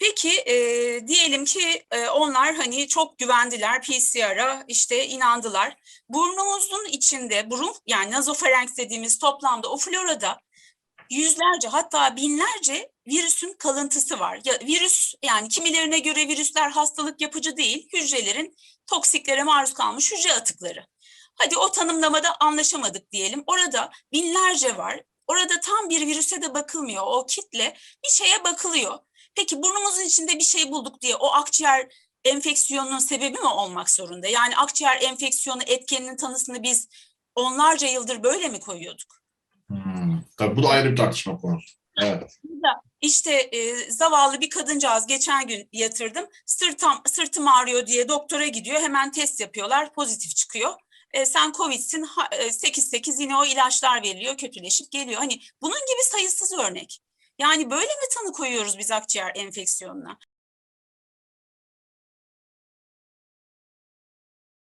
Peki e, diyelim ki e, onlar hani çok güvendiler PCR'a işte inandılar. Burnumuzun içinde burun yani nazofarenks dediğimiz toplamda o florada yüzlerce hatta binlerce virüsün kalıntısı var. Ya, virüs yani kimilerine göre virüsler hastalık yapıcı değil hücrelerin toksiklere maruz kalmış hücre atıkları. Hadi o tanımlamada anlaşamadık diyelim. Orada binlerce var. Orada tam bir virüse de bakılmıyor. O kitle bir şeye bakılıyor. Peki burnumuzun içinde bir şey bulduk diye o akciğer enfeksiyonunun sebebi mi olmak zorunda? Yani akciğer enfeksiyonu etkeninin tanısını biz onlarca yıldır böyle mi koyuyorduk? Hmm. Tabii bu da ayrı bir tartışma konusu. Evet. İşte e, zavallı bir kadıncağız geçen gün yatırdım. Sırtım, sırtım ağrıyor diye doktora gidiyor. Hemen test yapıyorlar. Pozitif çıkıyor. E, sen Covid'sin. ha- e, 8-8 yine o ilaçlar veriliyor. Kötüleşip geliyor. Hani bunun gibi sayısız örnek. Yani böyle mi tanı koyuyoruz biz akciğer enfeksiyonuna?